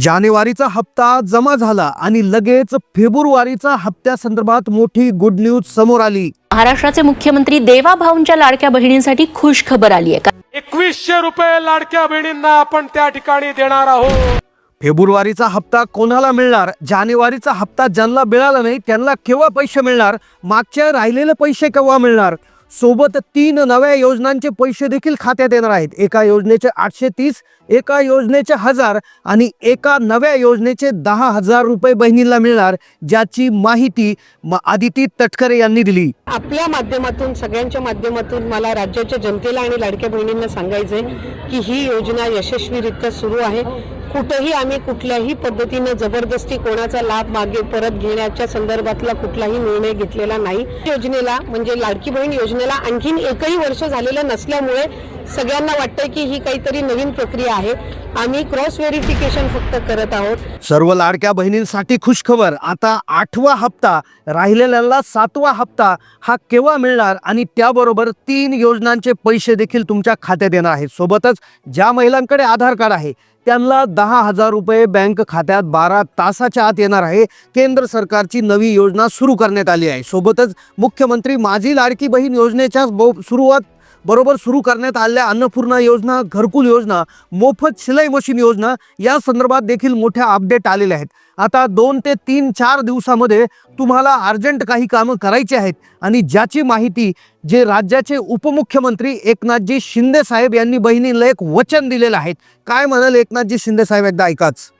जानेवारीचा हप्ता जमा झाला आणि लगेच फेब्रुवारीचा हप्त्यासंदर्भात मोठी गुड न्यूज समोर आली. महाराष्ट्राचे मुख्यमंत्री देवा भाऊंच्या लाडक्या बहिणींसाठी खुश खबर आली आहे. एकवीसशे रुपये लाडक्या बहिणींना आपण त्या ठिकाणी देणार आहोत. फेब्रुवारीचा हप्ता कोणाला मिळणार? जानेवारीचा हप्ता ज्यांना मिळाला नाही त्यांना केव्हा पैसे मिळणार? मागच्या राहिलेले पैसे केव्हा मिळणार? सोबत तीन नव्या योजनांचे पैसे देखील खात्यात येणार आहेत. एका योजनेचे आठशे तीस एका योजनेचे हजार आणि एका नव्या योजनेचे दहा हजार रुपये बहिणीला मिळणार ज्याची माहिती म- आदिती तटकरे यांनी दिली. आपल्या माध्यमातून सगळ्यांच्या माध्यमातून मला राज्याच्या जनतेला आणि लाडक्या बहिणींना सांगायचंय की ही योजना यशस्वीरित्या सुरू आहे. कुठेही आम्ही कुठल्याही पद्धतीनं जबरदस्ती कोणाचा लाभ मागे परत घेण्याच्या संदर्भातला कुठलाही निर्णय घेतलेला नाही. योजनेला म्हणजे लाडकी बहीण योजनेला आणखीन एकही वर्ष झालेलं नसल्यामुळे सगळ्यांना वाटतंय की ही काहीतरी नवीन प्रक्रिया आहे. आम्ही क्रॉस व्हेरिफिकेशन फक्त करत आहोत. सर्व लाडक्या बहिणींसाठी खुशखबर. आता आठवा हप्ता राहिलेल्याला सातवा हप्ता हा केव्हा मिळणार? आणि त्याबरोबर तीन योजनांचे पैसे देखील तुमच्या खात्यात येणार आहेत. सोबतच ज्या महिलांकडे आधार कार्ड आहे त्यांना दहा हजार रुपये बँक खात्यात बारा तासाच्या आत येणार आहे. केंद्र सरकारची नवी योजना सुरू करण्यात आली आहे. सोबतच मुख्यमंत्री माझी लाडकी बहीण योजनेच्या बो सुरुवात बरोबर सुरू करण्यात आलेल्या अन्नपूर्णा योजना घरकुल योजना मोफत शिलाई मशीन योजना या संदर्भात देखील मोठ्या अपडेट आलेल्या आहेत. आता दोन ते तीन चार दिवसामध्ये तुम्हाला अर्जंट काही कामं करायची आहेत. आणि ज्याची माहिती जे राज्याचे उपमुख्यमंत्री एकनाथजी शिंदे साहेब यांनी बहिणीला एक वचन दिलेलं आहे. काय म्हणाल एकनाथजी शिंदे साहेब एकदा ऐकाच.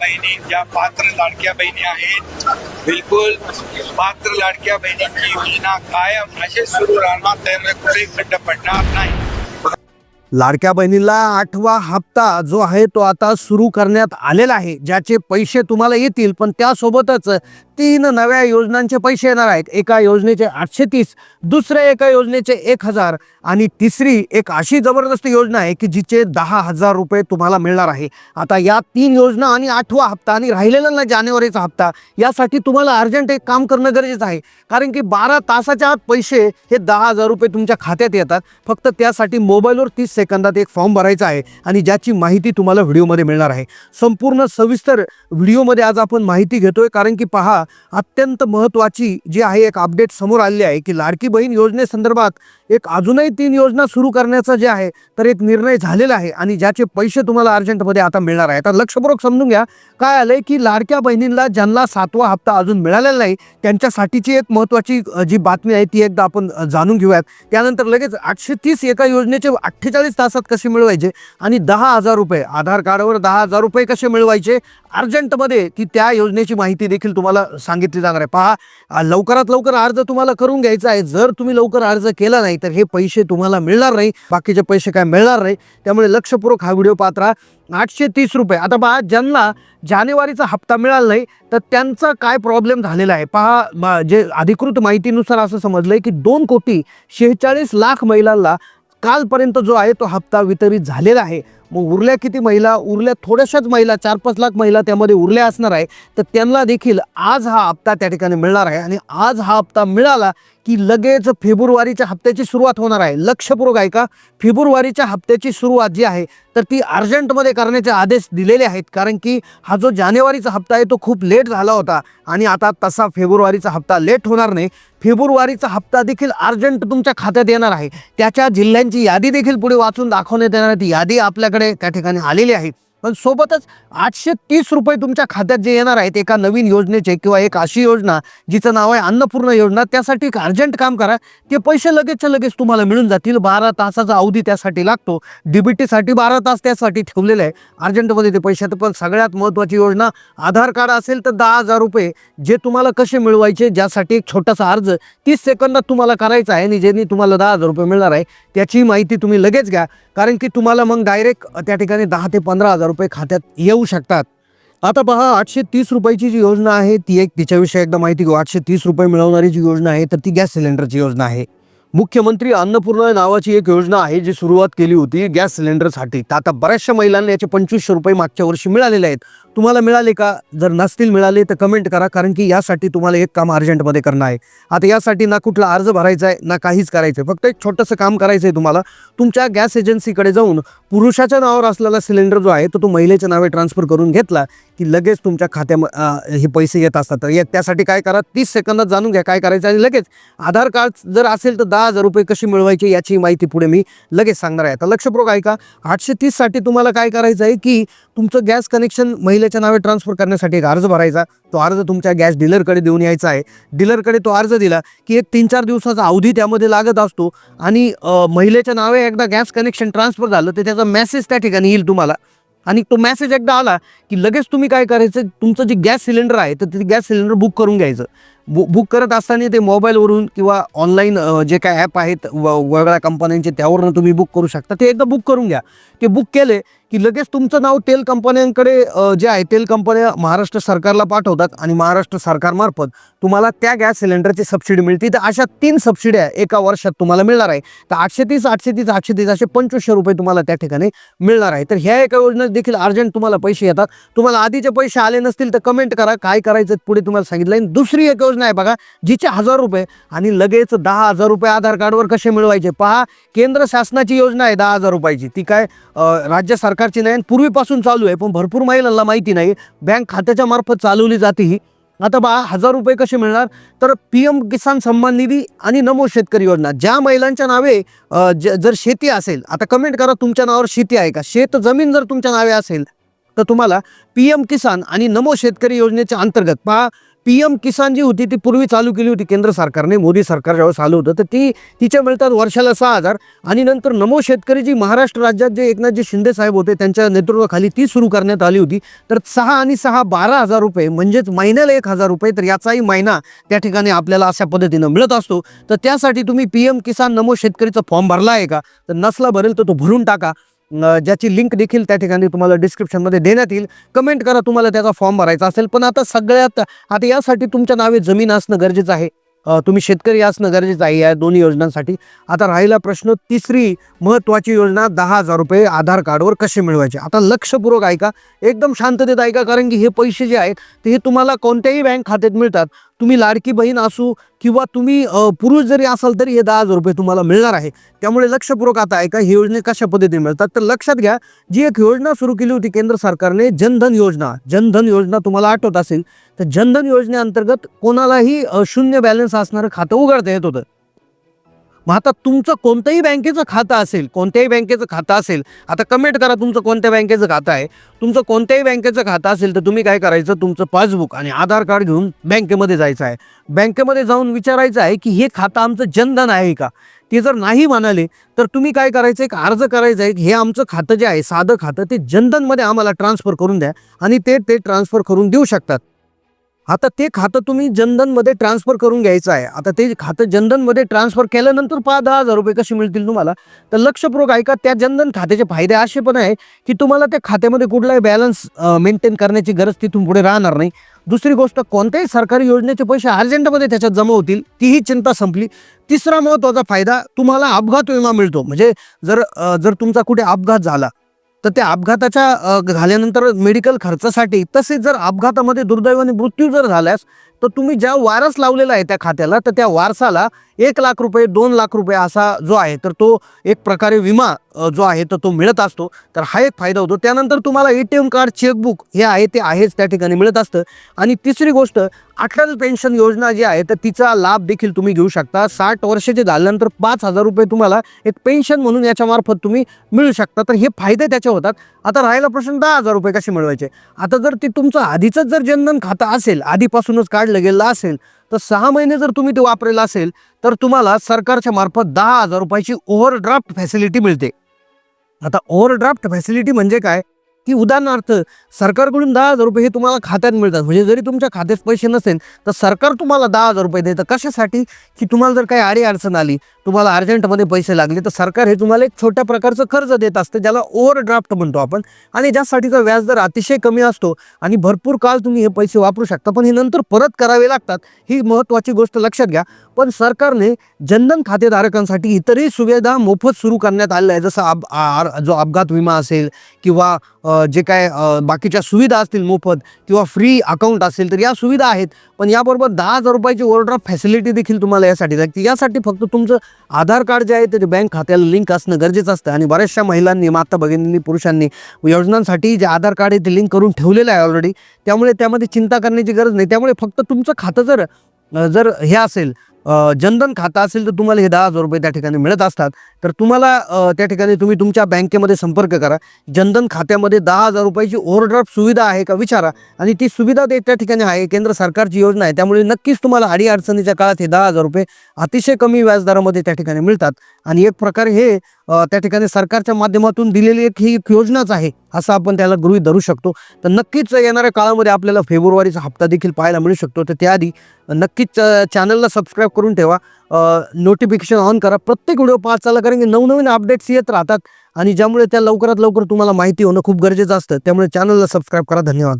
बहिणी ज्या पात्र लाडक्या बहिणी आहेत बिलकुल पात्र लाडक्या बहिणींची योजना कायम असे सुरू राहणार त्यामुळे कुठेही खड्ड पडणार नाही. लाडक्या बहिणीला आठवा हप्ता जो आहे तो आता सुरू करण्यात आलेला आहे. ज्याचे पैसे तुम्हाला येतील पण त्यासोबतच तीन नव्या योजनांचे पैसे येणार आहेत. एका योजनेचे आठशे तीस दुसऱ्या एका योजनेचे एक हजार आणि तिसरी एक अशी जबरदस्त योजना आहे की जिचे दहा हजार रुपये तुम्हाला मिळणार आहे. आता या तीन योजना आणि आठवा हप्ता आणि राहिलेला जानेवारीचा हप्ता यासाठी तुम्हाला अर्जंट एक काम करणं गरजेचं आहे. कारण की बारा तासाच्या आत पैसे हे दहा हजार रुपये तुमच्या खात्यात येतात. फक्त त्यासाठी मोबाईलवर तीस सेकंदात एक फॉर्म भरायचा आहे आणि ज्याची माहिती तुम्हाला व्हिडिओमध्ये मिळणार आहे. संपूर्ण सविस्तर व्हिडिओमध्ये आज आपण माहिती घेतोय. कारण की पहा अत्यंत महत्त्वाची जी आहे एक अपडेट समोर आलेली आहे की लाडकी बहीण योजनेसंदर्भात एक अजूनही तीन योजना सुरू करण्याचं जे आहे तर एक निर्णय झालेला आहे आणि ज्याचे पैसे तुम्हाला अर्जंटमध्ये आता मिळणार आहे. आता लक्षपूर्वक समजून घ्या काय आलंय की लाडक्या बहिणींना ज्यांना सातवा हप्ता अजून मिळालेला नाही त्यांच्यासाठीची एक महत्त्वाची जी बातमी आहे ती एकदा आपण जाणून घेऊयात. त्यानंतर लगेच आठशे तीस एका योजनेचे अठ्ठेचाळीस तासात कसे मिळवायचे आणि दहा हजार रुपये आधार कार्डावर दहा हजार रुपये कसे मिळवायचे अर्जंटमध्ये ती त्या योजनेची माहिती देखील तुम्हाला सांगितली जाणार आहे. पहा लवकरात लवकर अर्ज तुम्हाला करून घ्यायचा आहे. जर तुम्ही लवकर अर्ज केला नाही तर हे पैसे तुम्हाला मिळणार नाही बाकीचे पैसे काय मिळणार नाही. त्यामुळे लक्षपूर्वक हा व्हिडिओ पात्रा आठशे तीस रुपये. आता पहा ज्यांना जानेवारीचा हप्ता मिळाला नाही तर त्यांचा काय प्रॉब्लेम झालेला आहे? पहा जे अधिकृत माहितीनुसार असं समजलं आहे की दोन कोटी शेहेचाळीस लाख महिलांना कालपर्यंत जो आहे तो हप्ता वितरित झालेला आहे. मग उरल्या किती महिला? उरल्या थोड्याशाच महिला चार पाच लाख महिला त्यामध्ये उरल्या असणार आहे. तर त्यांना देखील आज हा हप्ता त्या ठिकाणी मिळणार आहे. आणि आज हा हप्ता मिळाला की लगेच फेब्रुवारीच्या हप्त्याची सुरुवात होणार आहे. लक्षपूर्वक आहे का फेब्रुवारीच्या हप्त्याची सुरुवात जी आहे तर ती अर्जंटमध्ये करण्याचे आदेश दिलेले आहेत. कारण की हा जो जानेवारीचा हप्ता आहे तो खूप लेट झाला होता. आणि आता तसा फेब्रुवारीचा हप्ता लेट होणार नाही. फेब्रुवारीचा हप्ता देखील अर्जंट तुमच्या खात्यात येणार आहे. त्याच्या जिल्ह्यांची यादी देखील पुढे वाचून दाखवण्यात येणार आहे. ती यादी आपल्याकडे त्या ठिकाणी आलेली आहे. पण सोबतच आठशे तीस रुपये तुमच्या खात्यात जे येणार आहेत एका नवीन योजनेचे किंवा एक अशी योजना जिचं नाव आहे अन्नपूर्ण योजना त्यासाठी एक अर्जंट काम करा. ते पैसे लगेचच्या लगेच तुम्हाला मिळून जातील. बारा तासाचा अवधी त्यासाठी लागतो. डीबीटीसाठी बारा तास त्यासाठी ठेवलेलं आहे. अर्जंटमध्ये ते पैसे पण सगळ्यात महत्त्वाची योजना आधार कार्ड असेल तर दहा हजार रुपये जे तुम्हाला कसे मिळवायचे ज्यासाठी एक छोटासा अर्ज तीस सेकंदात तुम्हाला करायचा आहे आणि ज्यांनी तुम्हाला दहा हजार रुपये मिळणार आहे त्याची माहिती तुम्ही लगेच घ्या. कारण की तुम्हाला मग डायरेक्ट त्या ठिकाणी दहा ते पंधरा हजार रुपये खात्यात येऊ शकतात. आता पहा आठशे तीस रुपयाची जी योजना आहे ती एक तिच्याविषयी एकदा माहिती घेऊ. आठशे तीस रुपये मिळवणारी जी योजना आहे तर ती गॅस सिलेंडरची योजना आहे. मुख्यमंत्री अन्नपूर्णा नावाची एक योजना आहे जी सुरुवात केली होती गॅस सिलेंडरसाठी. तर आता बऱ्याचशा महिलांना याचे पंचवीसशे रुपये मागच्या वर्षी मिळालेले आहेत. तुम्हाला मिळाले का? जर नसतील मिळाले तर कमेंट करा कारण की यासाठी तुम्हाला एक काम अर्जंटमध्ये करणं आहे. आता यासाठी ना कुठला अर्ज भरायचा आहे ना काहीच करायचं आहे फक्त एक छोटंसं काम करायचं आहे तुम्हाला. तुमच्या गॅस एजन्सीकडे जाऊन पुरुषाच्या नावावर असलेला सिलेंडर जो आहे तो तो महिलेच्या नावे ट्रान्सफर करून घेतला की लगेच तुमच्या खात्यामध्ये हे पैसे येत असतात. तर या- त्यासाठी काय करा? तीस सेकंदात जाणून घ्या काय करायचं आणि लगेच. आधार कार्ड जर असेल तर दहा हजार रुपये कशी मिळवायची याची माहिती पुढे मी लगेच सांगणार आहे. आता लक्षपूर्वक ऐका. आठशे तीससाठी तुम्हाला काय करायचं आहे की तुमचं गॅस कनेक्शन महिलेच्या नावे ट्रान्सफर करण्यासाठी एक अर्ज भरायचा. तो अर्ज तुमच्या गॅस डीलरकडे देऊन यायचा आहे. डीलरकडे तो अर्ज दिला की एक तीन चार दिवसाचा अवधी त्यामध्ये लागत असतो आणि महिलेच्या नावे एकदा गॅस कनेक्शन ट्रान्सफर झालं तर त्याचा मेसेज त्या ठिकाणी येईल तुम्हाला. आणि तो मेसेज एकदा आला की लगेच तुम्ही काय करायचं तुमचं जे गॅस सिलेंडर आहे तर ते गॅस सिलेंडर बुक करून घ्यायचं. बु बुक करत असताना ते मोबाईलवरून किंवा ऑनलाईन जे काय ॲप आहेत व वेगळ्या कंपन्यांचे त्यावरून तुम्ही बुक करू शकता. ते एकदा बुक करून घ्या. ते बुक केले की लगेच तुमचं नाव तेल कंपन्यांकडे जे आहे तेल कंपन्या महाराष्ट्र सरकारला पाठवतात आणि महाराष्ट्र सरकारमार्फत तुम्हाला त्या गॅस सिलेंडरची सबसिडी मिळते. तर अशा तीन सबसिड्या एका वर्षात तुम्हाला मिळणार आहे. तर आठशे तीस आठशे तीस आठशे तीस असे पंचवीसशे रुपये तुम्हाला त्या ठिकाणी मिळणार आहे. तर ह्या एका योजनेत देखील अर्जंट तुम्हाला पैसे येतात. तुम्हाला आधीचे पैसे आले नसतील तर कमेंट करा काय करायचं पुढे तुम्हाला सांगितलं आणि दुसरी एक योजना आहे बघा जिचे हजार रुपये आणि लगेच दहा हजार रुपये आधार कार्डवर कसे मिळवायचे? पहा केंद्र शासनाची योजना आहे दहा हजार रुपयाची. ती काय राज्य सरकार प्रकारची नाही आणि पूर्वीपासून चालू आहे पण भरपूर महिलांना माहिती नाही. बँक खात्याच्या मार्फत चालवली जाते ही. आता बा हजार रुपये कसे मिळणार? तर पी एम किसान सन्मान निधी आणि नमो शेतकरी योजना. ज्या महिलांच्या नावे ज जर शेती असेल आता कमेंट करा तुमच्या नावावर शेती आहे का? शेत जमीन जर तुमच्या नावे असेल तर तुम्हाला पी एम किसान आणि नमो शेतकरी योजनेच्या अंतर्गत पहा पी एम किसान जी होती ती पूर्वी चालू केली होती केंद्र सरकारने मोदी सरकार ज्यावेळेस आलं होतं तर ती तिच्या मिळतात वर्षाला सहा हजार. आणि नंतर नमो शेतकरी जी महाराष्ट्र राज्यात जे एकनाथजी शिंदे साहेब होते त्यांच्या नेतृत्वाखाली ती सुरू करण्यात आली होती. तर सहा आणि सहा बारा हजार रुपये म्हणजेच महिन्याला एक हजार रुपये तर याचाही महिना त्या ठिकाणी आपल्याला अशा पद्धतीनं मिळत असतो. तर त्यासाठी तुम्ही पी एम किसान नमो शेतकरीचा फॉर्म भरला आहे का? तर नसला भरेल तर तो भरून टाका. ज्याची लिंक देखील त्या ठिकाणी तुम्हाला डिस्क्रिप्शनमध्ये देण्यात येईल. कमेंट करा तुम्हाला त्याचा फॉर्म भरायचा असेल. पण आता सगळ्यात आता यासाठी तुमच्या नावे जमीन असणं गरजेचं आहे. तुम्ही शेतकरी असणं गरजेचं आहे या दोन्ही योजनांसाठी. आता राहिला प्रश्न तिसरी महत्त्वाची योजना दहा हजार रुपये आधार कार्डवर कसे मिळवायचे? आता लक्षपूर्वक ऐका. एकदम शांततेत ऐका कारण की हे पैसे जे आहेत ते हे तुम्हाला कोणत्याही बँक खात्यात मिळतात. तुम्ही लाडकी बहीण असू किंवा तुम्ही पुरुष जरी असाल तरी हे दहा हजार रुपये तुम्हाला मिळणार आहे. त्यामुळे लक्षपूर्वक आता ऐका ही योजने कशा पद्धतीने मिळतात? तर लक्षात घ्या जी एक योजना सुरू केली होती केंद्र सरकारने जनधन योजना. जनधन योजना तुम्हाला आठवत असेल तर जनधन योजनेअंतर्गत कोणालाही शून्य बॅलन्स असणारं खातं उघडता येत होतं. मग आता तुमचं कोणतंही बँकेचं खातं असेल कोणत्याही बँकेचं खातं असेल आता कमेंट करा तुमचं कोणत्या बँकेचं खातं आहे. तुमचं कोणत्याही बँकेचं खातं असेल तर तुम्ही काय करायचं? तुमचं पासबुक आणि आधार कार्ड घेऊन बँकेमध्ये जायचं आहे. बँकेमध्ये जाऊन विचारायचं आहे की हे खातं आमचं जनधन आहे का? ते जर नाही म्हणाले तर तुम्ही काय करायचं? एक अर्ज करायचा आहे हे आमचं खातं जे आहे साधं खातं ते जनधनमध्ये आम्हाला ट्रान्सफर करून द्या आणि ते ते ट्रान्सफर करून देऊ शकतात. आता ते खातं तुम्ही जनधनमध्ये ट्रान्सफर करून घ्यायचं आहे. आता ते खातं जनधनमध्ये ट्रान्सफर केल्यानंतर पाच दहा हजार रुपये कसे मिळतील तुम्हाला? तर लक्षपूर्वक ऐका त्या जनधन खात्याचे फायदे असे पण आहे की तुम्हाला त्या खात्यामध्ये कुठलाही बॅलन्स मेंटेन करण्याची गरज तिथून पुढे राहणार नाही. दुसरी गोष्ट कोणत्याही सरकारी योजनेचे पैसे अर्जंटमध्ये त्याच्यात जमा होतील तीही चिंता संपली. तिसरा महत्त्वाचा फायदा तुम्हाला अपघात विमा मिळतो. म्हणजे जर जर तुमचा कुठे अपघात झाला तर त्या अपघाताच्या झाल्यानंतर मेडिकल खर्चासाठी तसेच जर अपघातामध्ये दुर्दैवाने मृत्यू जर झाल्यास तर तुम्ही ज्या वारस लावलेला आहे त्या खात्याला तर त्या वारसाला एक लाख रुपये दोन लाख रुपये असा जो आहे तर तो एक प्रकारे विमा जो आहे तर तो मिळत असतो. तर हा एक फायदा होतो. त्यानंतर तुम्हाला A T M card chequebook हे आहे ते आहेच त्या ठिकाणी मिळत असतं. आणि तिसरी गोष्ट अटल पेन्शन योजना जी आहे तर तिचा लाभ देखील तुम्ही घेऊ शकता. साठ वर्षाचे झाल्यानंतर पाच हजार रुपये तुम्हाला एक पेन्शन म्हणून याच्यामार्फत तुम्ही मिळू शकता. तर हे फायदे त्याचे होतात. आता राहिला प्रश्न दहा हजार रुपये कसे मिळवायचे? आता जर ते तुमचं आधीचंच जर जनधन खातं असेल आधीपासूनच काढलं गेलं असेल तर सहा महिने जर तुम्ही ते वापरेलं असेल तर तुम्हाला सरकारच्या मार्फत दहा हजार रुपयाची ओव्हरड्राफ्ट फॅसिलिटी मिळते. आता ओव्हरड्राफ्ट फॅसिलिटी म्हणजे काय? की उदाहरणार्थ सरकारकडून दहा हजार रुपये हे तुम्हाला खात्यात मिळतात. म्हणजे जरी तुमच्या खात्यात पैसे नसेल तर सरकार तुम्हाला दहा हजार रुपये देतं. कशासाठी? की तुम्हाला जर काही आडी अडचण आली तुम्हाला अर्जंटमध्ये पैसे लागले तर सरकार हे तुम्हाला एक छोट्या प्रकारचं कर्ज देत असतं ज्याला ओव्हरड्राफ्ट म्हणतो आपण. आणि ज्यासाठीचा व्याजदर अतिशय कमी असतो आणि भरपूर काळ तुम्ही हे पैसे वापरू शकता. पण हे नंतर परत करावे लागतात ही महत्त्वाची गोष्ट लक्षात घ्या. पण सरकारने जनधन खातेधारकांसाठी इतरही सुविधा मोफत सुरू करण्यात आलेल्या आहे जसं अब आर- जो अपघात विमा असेल किंवा जे काय बाकीच्या सुविधा असतील मोफत किंवा फ्री अकाउंट असेल तर या सुविधा आहेत. पण याबरोबर दहा हजार रुपयाची ओव्हरड्राफ्ट फॅसिलिटी देखील तुम्हाला यासाठी लागते. यासाठी फक्त तुमचं आधार कार्ड जे आहे ते बँक खात्याला लिंक असणं गरजेचं असतं आणि बऱ्याचशा महिलांनी माता भगिनींनी पुरुषांनी योजनांसाठी जे आधार कार्ड आहे ते लिंक करून ठेवलेलं आहे ऑलरेडी त्यामुळे त्यामध्ये चिंता करण्याची गरज नाही. त्यामुळे फक्त तुमचं खातं जर जर हे असेल जनधन खातं असेल तर तुम्हाला हे दहा हजार रुपये त्या ठिकाणी मिळत असतात. तर तुम्हाला त्या ठिकाणी तुम्ही तुमच्या बँकेमध्ये संपर्क करा. जनधन खात्यामध्ये दहा हजार रुपयाची ओव्हरड्राफ्ट सुविधा आहे का विचारा. आणि ती सुविधा ते त्या ठिकाणी आहे. केंद्र सरकारची योजना आहे. त्यामुळे नक्कीच तुम्हाला अडी अडचणीच्या काळात हे दहा हजार रुपये अतिशय कमी व्याजदरामध्ये त्या ठिकाणी मिळतात. आणि एक प्रकारे हे त्या ठिकाणी सरकारच्या माध्यमातून दिलेली एक ही एक योजनाच आहे असं आपण त्याला गृहीत धरू शकतो. तर नक्कीच येणाऱ्या काळामध्ये आपल्याला फेब्रुवारीचा हप्ता देखील पाहायला मिळू शकतो. तर त्याआधी नक्कीच चॅनलला सबस्क्राईब करून ठेवा. नोटिफिकेशन ऑन करा. प्रत्येक व्हिडिओ पाहत चालला कारण की नवनवीन अपडेट्स येत राहतात आणि ज्यामुळे त्या लवकरात लवकर तुम्हाला माहिती होणं खूप गरजेचं असतं. त्यामुळे चॅनलला सबस्क्राईब करा. धन्यवाद.